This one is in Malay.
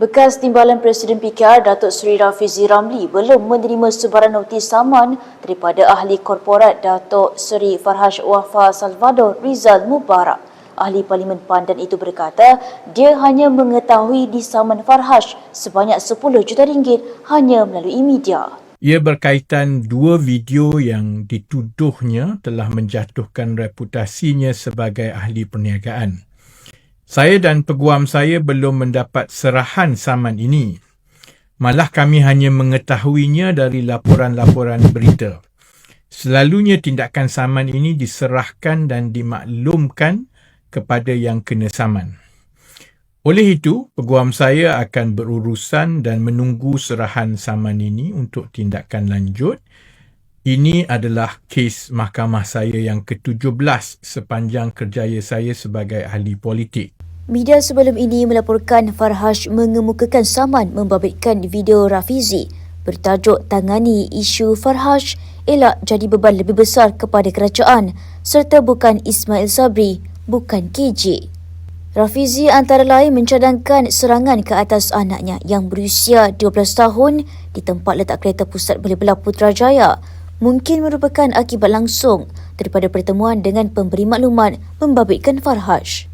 Bekas Timbalan Presiden PKR Datuk Seri Rafizi Ramli belum menerima sebarang notis saman daripada ahli korporat Datuk Seri Farhash Wafa Salvador Rizal Mubarak. Ahli Parlimen Pandan itu berkata dia hanya mengetahui disaman Farhash sebanyak 10 juta ringgit hanya melalui media. Ia berkaitan dua video yang dituduhnya telah menjatuhkan reputasinya sebagai ahli perniagaan. Saya dan peguam saya belum mendapat serahan saman ini. Malah kami hanya mengetahuinya dari laporan-laporan berita. Selalunya tindakan saman ini diserahkan dan dimaklumkan kepada yang kena saman. Oleh itu, peguam saya akan berurusan dan menunggu serahan saman ini untuk tindakan lanjut. Ini adalah kes mahkamah saya yang ke-17 sepanjang kerjaya saya sebagai ahli politik. Media sebelum ini melaporkan Farhash mengemukakan saman membabitkan video Rafizi bertajuk tangani isu Farhash elak jadi beban lebih besar kepada kerajaan serta bukan Ismail Sabri, bukan KJ. Rafizi antara lain mencadangkan serangan ke atas anaknya yang berusia 12 tahun di tempat letak kereta pusat Beli-Belah Putrajaya mungkin merupakan akibat langsung daripada pertemuan dengan pemberi maklumat membabitkan Farhash.